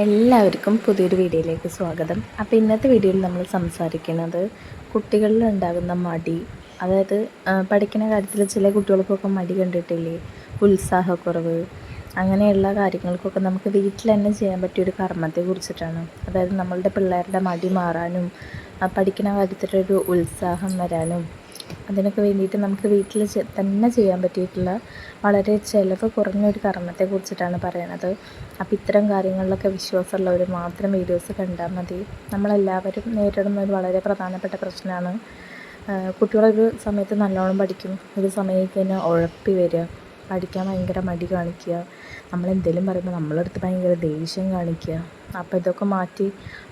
എല്ലാവർക്കും പുതിയൊരു വീഡിയോയിലേക്ക് സ്വാഗതം. അപ്പോൾ ഇന്നത്തെ വീഡിയോയിൽ നമ്മൾ സംസാരിക്കുന്നത് കുട്ടികളിൽ ഉണ്ടാകുന്ന മടി. അതായത് പഠിക്കുന്ന കാര്യത്തിൽ ചില കുട്ടികൾക്കൊക്കെ മടി കണ്ടിട്ടില്ലേ? ഉത്സാഹക്കുറവ്. അങ്ങനെയുള്ള കാര്യങ്ങൾക്കൊക്കെ നമുക്ക് വീട്ടിൽ തന്നെ ചെയ്യാൻ പറ്റിയ ഒരു കർമ്മത്തെ കുറിച്ചിട്ടാണ്. അതായത് നമ്മളുടെ പിള്ളേരുടെ മടി മാറാനും പഠിക്കുന്ന കാര്യത്തിലൊരു ഉത്സാഹം വരാനും അതിനൊക്കെ വേണ്ടിയിട്ട് നമുക്ക് വീട്ടിൽ തന്നെ ചെയ്യാൻ പറ്റിയിട്ടുള്ള വളരെ ചിലവ് കുറഞ്ഞൊരു കർമ്മത്തെ കുറിച്ചിട്ടാണ് പറയണത്. അപ്പോൾ ഇത്തരം കാര്യങ്ങളിലൊക്കെ വിശ്വാസമുള്ളവർ മാത്രം വീഡിയോസ് കണ്ടാൽ മതി. നമ്മളെല്ലാവരും നേരിടുന്ന ഒരു വളരെ പ്രധാനപ്പെട്ട പ്രശ്നമാണ് കുട്ടികളൊരു സമയത്ത് നല്ലോണം പഠിക്കും. ഒരു സമയത്ത് തന്നെ ഉഴപ്പി വരിക. പഠിക്കാൻ ഭയങ്കര മടി കാണിക്കുക. നമ്മളെന്തെങ്കിലും പറയുമ്പോൾ നമ്മളടുത്ത് ഭയങ്കര ദേഷ്യം കാണിക്കുക. അപ്പോൾ ഇതൊക്കെ മാറ്റി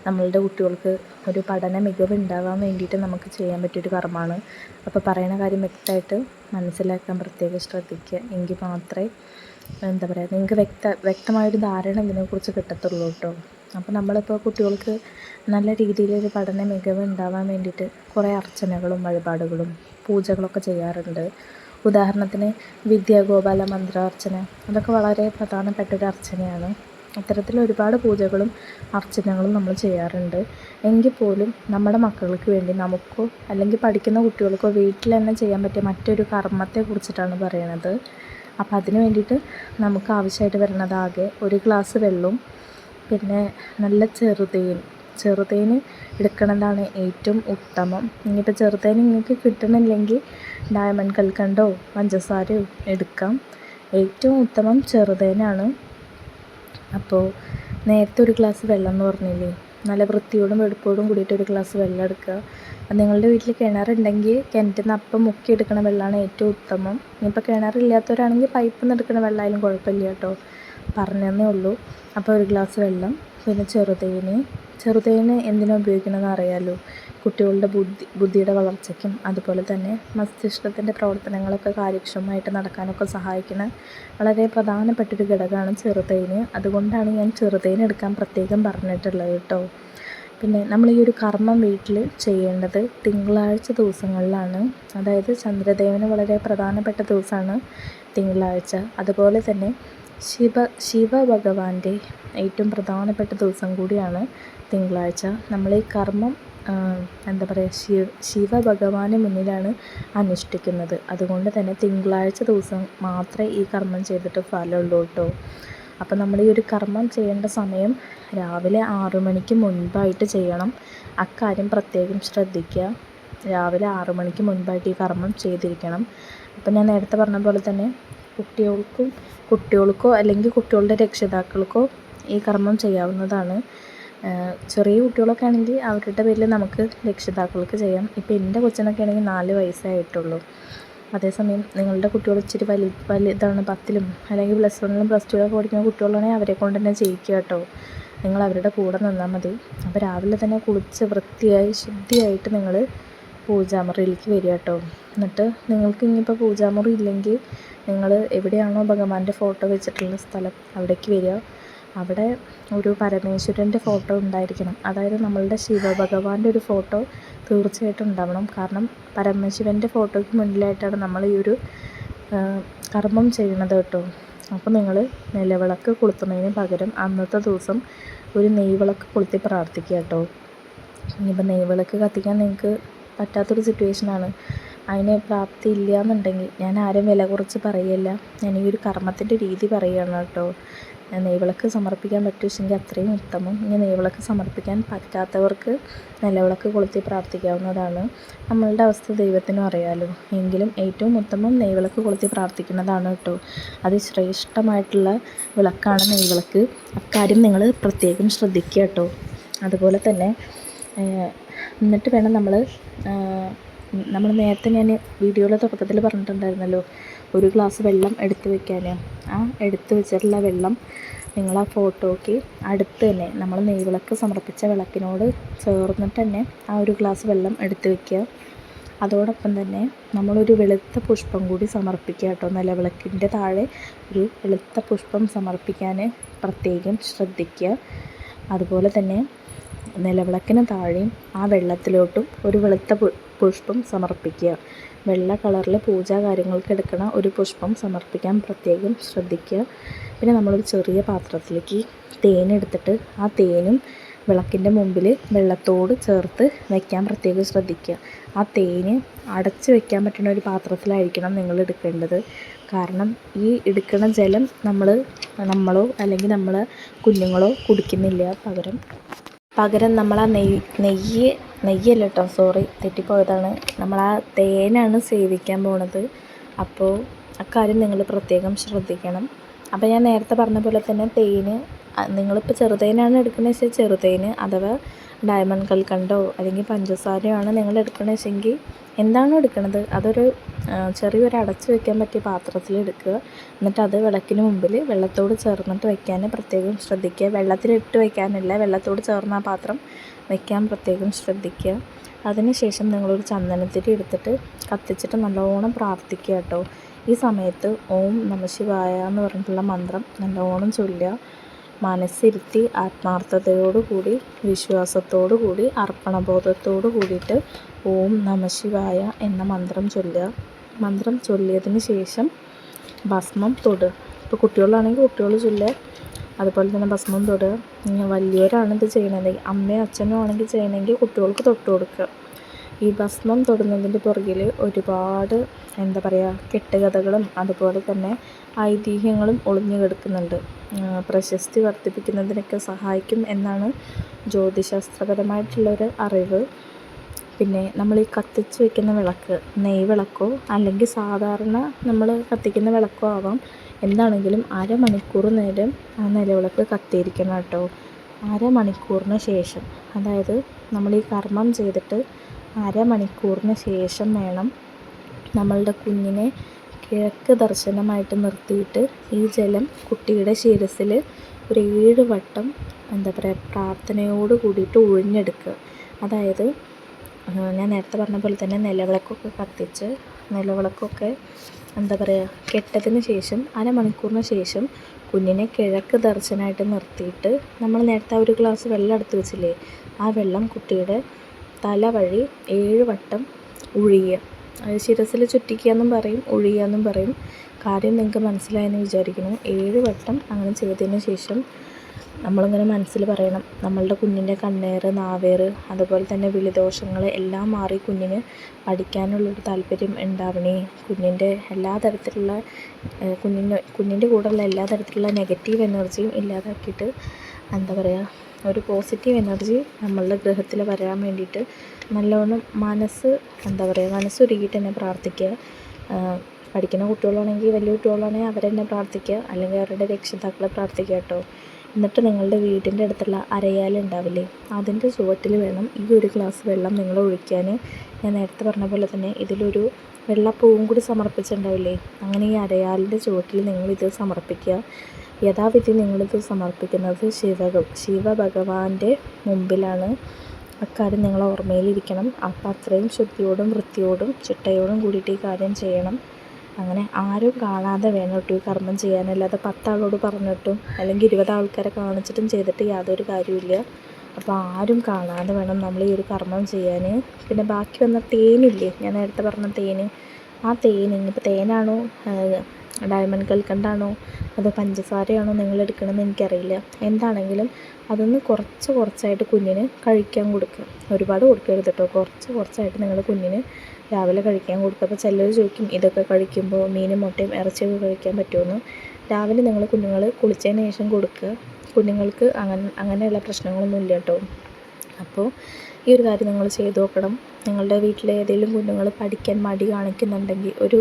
നമ്മളുടെ കുട്ടികൾക്ക് ഒരു പഠന മികവ് ഉണ്ടാവാൻ വേണ്ടിയിട്ട് നമുക്ക് ചെയ്യാൻ പറ്റിയൊരു കർമ്മമാണ്. അപ്പോൾ പറയുന്ന കാര്യം വ്യക്തമായിട്ട് മനസ്സിലാക്കാൻ പ്രത്യേകം ശ്രദ്ധിക്കുക. എങ്കിൽ മാത്രമേ എന്താ പറയുക നിങ്ങൾക്ക് വ്യക്ത വ്യക്തമായൊരു ധാരണ ഇതിനെക്കുറിച്ച് കിട്ടത്തുള്ളൂ കേട്ടോ. അപ്പോൾ നമ്മളിപ്പോൾ കുട്ടികൾക്ക് നല്ല രീതിയിലൊരു പഠന മികവ് ഉണ്ടാവാൻ വേണ്ടിയിട്ട് കുറേ അർച്ചനകളും വഴിപാടുകളും പൂജകളൊക്കെ ചെയ്യാറുണ്ട്. ഉദാഹരണത്തിന് വിദ്യാഗോപാല മന്ത്രാർച്ചന. അതൊക്കെ വളരെ പ്രധാനപ്പെട്ട ഒരു അർച്ചനയാണ്. അത്തരത്തിൽ ഒരുപാട് പൂജകളും അർച്ചനകളും നമ്മൾ ചെയ്യാറുണ്ട്. എങ്കിൽ പോലും നമ്മുടെ മക്കൾക്ക് വേണ്ടി നമുക്കോ അല്ലെങ്കിൽ പഠിക്കുന്ന കുട്ടികൾക്കോ വീട്ടിൽ തന്നെ ചെയ്യാൻ പറ്റിയ മറ്റൊരു കർമ്മത്തെ കുറിച്ചിട്ടാണ് പറയണത് അപ്പോൾ അതിന് വേണ്ടിയിട്ട് നമുക്ക് ആവശ്യമായിട്ട് വരുന്നത് ആകെ ഒരു ഗ്ലാസ് വെള്ളവും പിന്നെ നല്ല ചെറുതേൻ ചെറുതേൻ എടുക്കണതാണ് ഏറ്റവും ഉത്തമം. ഇനിയിപ്പോൾ ചെറുതേൻ നിങ്ങൾക്ക് കിട്ടണില്ലെങ്കിൽ ഡയമണ്ട് കൽക്കണ്ടോ പഞ്ചസാരയോ എടുക്കാം. ഏറ്റവും ഉത്തമം ചെറുതേനാണ്. അപ്പോൾ നേരത്തെ ഒരു ഗ്ലാസ് വെള്ളം എന്ന് പറഞ്ഞില്ലേ നല്ല വൃത്തിയോടും വെടുപ്പോടും കൂടിയിട്ട് ഒരു ഗ്ലാസ് വെള്ളം എടുക്കുക. നിങ്ങളുടെ വീട്ടിൽ കിണറുണ്ടെങ്കിൽ കിണറ്റിൽ നിന്ന് അപ്പം മുക്കി എടുക്കണ വെള്ളമാണ് ഏറ്റവും ഉത്തമം. ഇനിയിപ്പോൾ കിണറില്ലാത്തവരാണെങ്കിൽ പൈപ്പിൽ നിന്ന് എടുക്കുന്ന വെള്ളമായാലും കുഴപ്പമില്ല കേട്ടോ. പറഞ്ഞതന്നേ ഉള്ളൂ. അപ്പോൾ ഒരു ഗ്ലാസ് വെള്ളം. പിന്നെ ചെറുതേന്. ചെറുതേന് എന്തിനാണ് ഉപയോഗിക്കണമെന്ന് അറിയാമല്ലോ കുട്ടികളുടെ ബുദ്ധി ബുദ്ധിയുടെ വളർച്ചയ്ക്കും അതുപോലെ തന്നെ മസ്തിഷ്കത്തിന്റെ പ്രവർത്തനങ്ങളൊക്കെ കാര്യക്ഷമമായിട്ട് നടക്കാനൊക്കെ സഹായിക്കുന്ന വളരെ പ്രധാനപ്പെട്ടൊരു ഘടകമാണ് ചെറുതേന്. അതുകൊണ്ടാണ് ഞാൻ ചെറുതേന് എടുക്കാൻ പ്രത്യേകം പറഞ്ഞിട്ടുള്ളത് കേട്ടോ. പിന്നെ നമ്മൾ ഈ ഒരു കർമ്മം വീട്ടിൽ ചെയ്യേണ്ടത് തിങ്കളാഴ്ച ദിവസങ്ങളിലാണ്. അതായത് ചന്ദ്രദേവന് വളരെ പ്രധാനപ്പെട്ട ദിവസമാണ് തിങ്കളാഴ്ച. അതുപോലെ തന്നെ ശിവ ശിവഭഗവാന്റെ ഏറ്റവും പ്രധാനപ്പെട്ട ദിവസം കൂടിയാണ് തിങ്കളാഴ്ച. നമ്മൾ ഈ കർമ്മം എന്താ പറയുക ശിവ ശിവഭഗവാന് മുന്നിലാണ് അനുഷ്ഠിക്കുന്നത്. അതുകൊണ്ട് തന്നെ തിങ്കളാഴ്ച ദിവസം മാത്രമേ ഈ കർമ്മം ചെയ്തിട്ട് ഫലമുള്ളൂ കേട്ടോ അപ്പോൾ നമ്മൾ ഈ ഒരു കർമ്മം ചെയ്യേണ്ട സമയം രാവിലെ ആറു മണിക്ക് മുൻപായിട്ട് ചെയ്യണം. അക്കാര്യം പ്രത്യേകം ശ്രദ്ധിക്കുക. രാവിലെ ആറു മണിക്ക് മുൻപായിട്ട് ഈ കർമ്മം ചെയ്തിരിക്കണം. അപ്പോൾ ഞാൻ നേരത്തെ പറഞ്ഞ പോലെ തന്നെ കുട്ടികൾക്കും കുട്ടികൾക്കോ അല്ലെങ്കിൽ കുട്ടികളുടെ രക്ഷിതാക്കൾക്കോ ഈ കർമ്മം ചെയ്യാവുന്നതാണ്. ചെറിയ കുട്ടികളൊക്കെ ആണെങ്കിൽ അവരുടെ പേരിൽ നമുക്ക് രക്ഷിതാക്കൾക്ക് ചെയ്യാം. ഇപ്പോൾ എന്റെ കൊച്ചിനൊക്കെ ആണെങ്കിൽ നാല് വയസ്സായിട്ടുള്ളൂ. അതേസമയം നിങ്ങളുടെ കുട്ടികൾ ഇച്ചിരി വലി വലുതാണ് പത്തിലും അല്ലെങ്കിൽ പ്ലസ് വണ്ണിലും പ്ലസ് ടുവിലൊക്കെ പഠിക്കുന്ന കുട്ടികളാണെങ്കിൽ അവരെ കൊണ്ട് തന്നെ ചെയ്യിക്കുക കേട്ടോ. നിങ്ങൾ അവരുടെ കൂടെ നിന്നാൽ മതി. അപ്പോൾ രാവിലെ തന്നെ കുളിച്ച് വൃത്തിയായി ശുദ്ധിയായിട്ട് നിങ്ങൾ പൂജാമുറിയിലേക്ക് വരിക കേട്ടോ. എന്നിട്ട് നിങ്ങൾക്ക് ഇനിയിപ്പോൾ പൂജാമുറി ഇല്ലെങ്കിൽ നിങ്ങൾ എവിടെയാണോ ഭഗവാന്റെ ഫോട്ടോ വെച്ചിട്ടുള്ള സ്ഥലം അവിടേക്ക് വരിക. അവിടെ ഒരു പരമേശ്വരന്റെ ഫോട്ടോ ഉണ്ടായിരിക്കണം. അതായത് നമ്മളുടെ ശിവഭഗവാന്റെ ഒരു ഫോട്ടോ തീർച്ചയായിട്ടും ഉണ്ടാവണം. കാരണം പരമേശ്വരന്റെ ഫോട്ടോയ്ക്ക് മുന്നിലായിട്ടാണ് നമ്മൾ ഈ ഒരു കർമ്മം ചെയ്യുന്നത് കേട്ടോ. അപ്പോൾ നിങ്ങൾ നിലവിളക്ക് കൊളുത്തുന്നതിന് പകരം അന്നത്തെ ദിവസം ഒരു നെയ്വിളക്ക് കൊളുത്തി പ്രാർത്ഥിക്കുക കേട്ടോ. ഇനിയിപ്പോൾ നെയ്വിളക്ക് കത്തിക്കാൻ നിങ്ങൾക്ക് പറ്റാത്തൊരു സിറ്റുവേഷനാണ് അതിന് പ്രാപ്തി ഇല്ല എന്നുണ്ടെങ്കിൽ ഞാൻ ആരും വില കുറച്ച് പറയല്ല. ഞാൻ ഈ ഒരു കർമ്മത്തിന്റെ രീതി പറയുകയാണ് കേട്ടോ. നെയ്വിളക്ക് സമർപ്പിക്കാൻ പറ്റുമെങ്കിൽ അത്രയും ഉത്തമം. ഇനി നെയ്വിളക്ക് സമർപ്പിക്കാൻ പറ്റാത്തവർക്ക് നിലവിളക്ക് കൊളുത്തി പ്രാർത്ഥിക്കാവുന്നതാണ്. നമ്മളുടെ അവസ്ഥ ദൈവത്തിനും അറിയാലോ. എങ്കിലും ഏറ്റവും ഉത്തമം നെയ്വിളക്ക് കൊളുത്തി പ്രാർത്ഥിക്കുന്നതാണ് കേട്ടോ. അത് ശ്രേഷ്ഠമായിട്ടുള്ള വിളക്കാണ് നെയ്വിളക്ക്. അക്കാര്യം നിങ്ങൾ പ്രത്യേകം ശ്രദ്ധിക്കുക കേട്ടോ. അതുപോലെ തന്നെ എന്നിട്ട് വേണം നമ്മൾ നമ്മൾ നേരത്തെ ഞാൻ വീഡിയോയുടെ തുടക്കത്തിൽ പറഞ്ഞിട്ടുണ്ടായിരുന്നല്ലോ ഒരു ഗ്ലാസ് വെള്ളം എടുത്ത് വെക്കാൻ ആ എടുത്ത് വെച്ചിട്ടുള്ള വെള്ളം നിങ്ങൾ ആ ഫോട്ടോയ്ക്ക് അടുത്ത് തന്നെ നമ്മൾ നെയ്വിളക്ക് സമർപ്പിച്ച വിളക്കിനോട് ചേർന്നിട്ട് തന്നെ ആ ഒരു ഗ്ലാസ് വെള്ളം എടുത്ത് വെക്കുക. അതോടൊപ്പം തന്നെ നമ്മളൊരു വെളുത്ത പുഷ്പം കൂടി സമർപ്പിക്കുക കേട്ടോ. നിലവിളക്കിന്റെ താഴെ ഒരു വെളുത്ത പുഷ്പം സമർപ്പിക്കാൻ പ്രത്യേകം ശ്രദ്ധിക്കുക. അതുപോലെ തന്നെ നിലവിളക്കിന് താഴെയും ആ വെള്ളത്തിലോട്ടും ഒരു വെളുത്ത പുഷ്പം സമർപ്പിക്കുക. വെള്ള കളറിൽ പൂജാ കാര്യങ്ങൾക്ക് എടുക്കുന്ന ഒരു പുഷ്പം സമർപ്പിക്കാൻ പ്രത്യേകം ശ്രദ്ധിക്കുക. പിന്നെ നമ്മളൊരു ചെറിയ പാത്രത്തിലേക്ക് തേനെടുത്തിട്ട് ആ തേനും വിളക്കിന്റെ മുമ്പിൽ വെള്ളത്തോട് ചേർത്ത് വയ്ക്കാൻ പ്രത്യേകം ശ്രദ്ധിക്കുക. ആ തേന് അടച്ച് വെക്കാൻ പറ്റുന്ന ഒരു പാത്രത്തിലായിരിക്കണം നിങ്ങൾ എടുക്കേണ്ടത്. കാരണം ഈ എടുക്കുന്ന ജലം നമ്മൾ നമ്മളോ അല്ലെങ്കിൽ നമ്മൾ കുഞ്ഞുങ്ങളോ കുടിക്കുന്നില്ല. പകരം പകരം നമ്മൾ ആ നെയ്യ് നെയ്യ് നെയ്യല്ല കേട്ടോ സോറി തെറ്റിപ്പോയതാണ്. നമ്മൾ ആ തേനാണ് സേവിക്കാൻ പോണത്. അപ്പോൾ അക്കാര്യം നിങ്ങൾ പ്രത്യേകം ശ്രദ്ധിക്കണം. അപ്പോൾ ഞാൻ നേരത്തെ പറഞ്ഞ പോലെ തന്നെ തേന് നിങ്ങളിപ്പോൾ ചെറുതേനാണ് എടുക്കുന്നത് വെച്ചാൽ ചെറുതേന് അഥവാ ഡയമണ്ട് കൽക്കണ്ടോ അല്ലെങ്കിൽ പഞ്ചസാരയോ ആണ് നിങ്ങൾ എടുക്കണമെന്ന് വെച്ചെങ്കിൽ എന്താണോ എടുക്കുന്നത് അതൊരു ചെറിയൊരു അടച്ചു വെക്കാൻ പറ്റിയ പാത്രത്തിൽ എടുക്കുക. എന്നിട്ട് അത് വിളക്കിന് മുമ്പിൽ വെള്ളത്തോട് ചേർന്നിട്ട് വയ്ക്കാൻ പ്രത്യേകം ശ്രദ്ധിക്കുക. വെള്ളത്തിലിട്ട് വയ്ക്കാനില്ല വെള്ളത്തോട് ചേർന്ന ആ പാത്രം വയ്ക്കാൻ പ്രത്യേകം ശ്രദ്ധിക്കുക. അതിനുശേഷം നിങ്ങളൊരു ചന്ദനത്തിരി എടുത്തിട്ട് കത്തിച്ചിട്ട് നല്ലോണം പ്രാർത്ഥിക്കുക കേട്ടോ. ഈ സമയത്ത് ഓം നമശിവായ എന്ന് പറഞ്ഞിട്ടുള്ള മന്ത്രം നല്ലോണം ചൊല്ലുക. മനസ്സിരുത്തി ആത്മാർത്ഥതയോടുകൂടി വിശ്വാസത്തോടു കൂടി അർപ്പണബോധത്തോടു കൂടിയിട്ട് ഓം നമശിവായ എന്ന മന്ത്രം ചൊല്ലുക. മന്ത്രം ചൊല്ലിയതിന് ശേഷം ഭസ്മം തൊടുക. ഇപ്പോൾ കുട്ടികളാണെങ്കിൽ കുട്ടികൾ ചൊല്ലുക. അതുപോലെ തന്നെ ഭസ്മം തൊടുക. വലിയവരാണ് ഇത് ചെയ്യണതെങ്കിൽ അമ്മയും അച്ഛനും ആണെങ്കിൽ ചെയ്യണമെങ്കിൽ കുട്ടികൾക്ക് തൊട്ട് കൊടുക്കുക. ഈ ഭസ്മം തൊടുന്നതിന്റെ പുറകിൽ ഒരുപാട് എന്താ പറയുക കെട്ടുകഥകളും അതുപോലെ തന്നെ ഐതിഹ്യങ്ങളും ഒളിഞ്ഞു കിടക്കുന്നുണ്ട്. പ്രശസ്തി വർദ്ധിപ്പിക്കുന്നതിനൊക്കെ സഹായിക്കും എന്നാണ് ജ്യോതിശാസ്ത്രപരമായിട്ടുള്ളൊരു അറിവ്. പിന്നെ നമ്മൾ ഈ കത്തിച്ച് വെക്കുന്ന വിളക്ക് നെയ് വിളക്കോ അല്ലെങ്കിൽ സാധാരണ നമ്മൾ കത്തിക്കുന്ന വിളക്കോ ആവാം. എന്താണെങ്കിലും അരമണിക്കൂർ നേരം ആ നിലവിളക്ക് കത്തിയിരിക്കണം കേട്ടോ. അരമണിക്കൂറിന് ശേഷം. അതായത് നമ്മൾ ഈ കർമ്മം ചെയ്തിട്ട് അരമണിക്കൂറിന് ശേഷം വേണം നമ്മളുടെ കുഞ്ഞിനെ കിഴക്ക് ദർശനമായിട്ട് നിർത്തിയിട്ട് ഈ ജലം കുട്ടിയുടെ ശിരസിൽ ഒരു ഏഴ് വട്ടം എന്താ പറയുക പ്രാർത്ഥനയോട് കൂടിയിട്ട് ഒഴിഞ്ഞെടുക്കുക അതായത് ഞാൻ നേരത്തെ പറഞ്ഞ പോലെ തന്നെ നിലവിളക്കൊക്കെ കത്തിച്ച് നിലവിളക്കൊക്കെ എന്താ പറയുക കെട്ടതിന് ശേഷം അരമണിക്കൂറിന് ശേഷം കുഞ്ഞിനെ കിഴക്ക് ദർശനമായിട്ട് നിർത്തിയിട്ട് നമ്മൾ നേരത്തെ ഒരു ഗ്ലാസ് വെള്ളം എടുത്ത് വെച്ചില്ലേ ആ വെള്ളം കുട്ടിയുടെ തല വഴി ഏഴ് വട്ടം ഉഴിയുക. അത് ശിരസിൽ ചുറ്റിക്കുക എന്നും പറയും ഉഴിയുക എന്നും പറയും. കാര്യം നിങ്ങൾക്ക് മനസ്സിലായെന്ന് വിചാരിക്കുന്നു. ഏഴ് വട്ടം അങ്ങനെ ചെയ്തതിന് ശേഷം നമ്മളിങ്ങനെ മനസ്സിൽ പറയണം. നമ്മളുടെ കുഞ്ഞിന്റെ കണ്ണേറ് നാവേറ് അതുപോലെ തന്നെ വിളിദോഷങ്ങൾ എല്ലാം മാറി കുഞ്ഞിന് പഠിക്കാനുള്ളൊരു താല്പര്യം ഉണ്ടാവണേ. കുഞ്ഞിന്റെ എല്ലാ തരത്തിലുള്ള കുഞ്ഞിന്റെ കുഞ്ഞിന്റെ കൂടെയുള്ള എല്ലാ തരത്തിലുള്ള നെഗറ്റീവ് എനർജിയും ഇല്ലാതാക്കിയിട്ട് എന്താ പറയുക ഒരു പോസിറ്റീവ് എനർജി നമ്മളുടെ ഗ്രഹത്തിൽ വരാൻ വേണ്ടിയിട്ട് നല്ലവണ്ണം മനസ്സ് എന്താ പറയുക മനസ്സൊരുക്കിയിട്ട് തന്നെ പ്രാർത്ഥിക്കുക. പഠിക്കുന്ന കുട്ടികളാണെങ്കിൽ വലിയ കുട്ടികളാണെങ്കിൽ അവരെന്നെ പ്രാർത്ഥിക്കുക. അല്ലെങ്കിൽ അവരുടെ രക്ഷിതാക്കളെ പ്രാർത്ഥിക്കുക കേട്ടോ. എന്നിട്ട് നിങ്ങളുടെ വീടിന്റെ അടുത്തുള്ള അരയാലുണ്ടാവില്ലേ അതിന്റെ ചുവട്ടിൽ വേണം ഈ ഒരു ഗ്ലാസ് വെള്ളം നിങ്ങൾ ഒഴിക്കാൻ. ഞാൻ നേരത്തെ പറഞ്ഞ പോലെ തന്നെ ഇതിലൊരു വെള്ളപ്പൂവും കൂടി സമർപ്പിച്ചിട്ടുണ്ടാവില്ലേ അങ്ങനെ ഈ അരയാലിന്റെ ചുവട്ടിൽ നിങ്ങളിത് സമർപ്പിക്കുക. യഥാവിധി നിങ്ങളിത് സമർപ്പിക്കുന്നത് ശിവ ശിവഭഗവാന്റെ മുമ്പിലാണ്. അക്കാര്യം നിങ്ങൾ ഓർമ്മയിലിരിക്കണം. അപ്പം അത്രയും ശുദ്ധിയോടും വൃത്തിയോടും ചിട്ടയോടും കൂടിയിട്ട് ഈ കാര്യം ചെയ്യണം. അങ്ങനെ ആരും കാണാതെ വേണം കേട്ടോ ഈ കർമ്മം ചെയ്യാനല്ലാതെ പത്താളോട് പറഞ്ഞിട്ടും അല്ലെങ്കിൽ ഇരുപത് ആൾക്കാരെ കാണിച്ചിട്ടും ചെയ്തിട്ട് യാതൊരു കാര്യമില്ല അപ്പോൾ ആരും കാണാതെ വേണം നമ്മൾ ഈ ഒരു കർമ്മം ചെയ്യാൻ പിന്നെ ബാക്കി വന്ന തേനില്ലേ? ഞാൻ നേരത്തെ പറഞ്ഞ തേന്. ആ തേൻ ഇനിയിപ്പോൾ തേനാണോ? ഡയമണ്ട് കൽക്കണ്ടാണോ അതോ പഞ്ചസാരയാണോ നിങ്ങൾ എടുക്കണമെന്ന് എനിക്കറിയില്ല. എന്താണെങ്കിലും അതൊന്ന് കുറച്ച് കുറച്ചായിട്ട് കുഞ്ഞിന് കഴിക്കാൻ കൊടുക്കുക. ഒരുപാട് കൊടുക്കരുത് കേട്ടോ. കുറച്ച് കുറച്ചായിട്ട് നിങ്ങൾ കുഞ്ഞിന് രാവിലെ കഴിക്കാൻ കൊടുക്കുക. അപ്പോൾ ചിലർ ചോദിക്കും ഇതൊക്കെ കഴിക്കുമ്പോൾ മീനും മുട്ടയും ഇറച്ചിയൊക്കെ കഴിക്കാൻ പറ്റുമെന്ന്? രാവിലെ നിങ്ങൾ കുഞ്ഞുങ്ങൾ കുളിച്ചതിന് ശേഷം കൊടുക്കുക. കുഞ്ഞുങ്ങൾക്ക് അങ്ങനെ അങ്ങനെയുള്ള പ്രശ്നങ്ങളൊന്നും ഇല്ല കേട്ടോ. അപ്പോൾ ഈ ഒരു കാര്യം നിങ്ങൾ ചെയ്തു നോക്കണം. നിങ്ങളുടെ വീട്ടിലെ ഏതെങ്കിലും കുഞ്ഞുങ്ങൾ പഠിക്കാൻ മടി കാണിക്കുന്നുണ്ടെങ്കിൽ ഒരു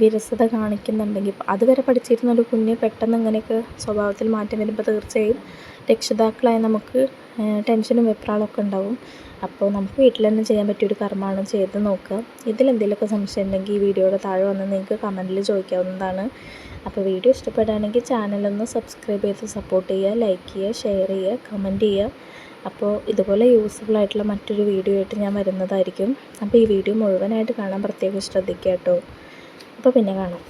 വിരസത കാണിക്കുന്നുണ്ടെങ്കിൽ അതുവരെ പഠിച്ചിരുന്ന ഒരു കുഞ്ഞ് പെട്ടെന്ന് ഇങ്ങനെയൊക്കെ സ്വഭാവത്തിൽ മാറ്റം വരുമ്പോൾ തീർച്ചയായും രക്ഷിതാക്കളായ നമുക്ക് ടെൻഷനും വെപ്രാളമൊക്കെ ഉണ്ടാവും. അപ്പോൾ നമുക്ക് വീട്ടിൽ തന്നെ ചെയ്യാൻ പറ്റിയ ഒരു കർമ്മമാണ് ചെയ്ത് നോക്കുക. ഇതിലെന്തെങ്കിലുമൊക്കെ സംശയം ഉണ്ടെങ്കിൽ ഈ വീഡിയോയുടെ താഴെ വന്ന് നിങ്ങൾക്ക് കമന്റിൽ ചോദിക്കാവുന്നതാണ്. അപ്പോൾ വീഡിയോ ഇഷ്ടപ്പെടുകയാണെങ്കിൽ ചാനലൊന്ന് സബ്സ്ക്രൈബ് ചെയ്ത് സപ്പോർട്ട് ചെയ്യുക ലൈക്ക് ചെയ്യുക ഷെയർ ചെയ്യുക കമന്റ് ചെയ്യുക. അപ്പോൾ ഇതുപോലെ യൂസ്ഫുൾ ആയിട്ടുള്ള മറ്റൊരു വീഡിയോ ആയിട്ട് ഞാൻ വരുന്നതായിരിക്കും. അപ്പോൾ ഈ വീഡിയോ മുഴുവനായിട്ട് കാണാൻ പ്രത്യേകം ശ്രദ്ധിക്കുക കേട്ടോ. അപ്പോൾ പിന്നെ കാണാം.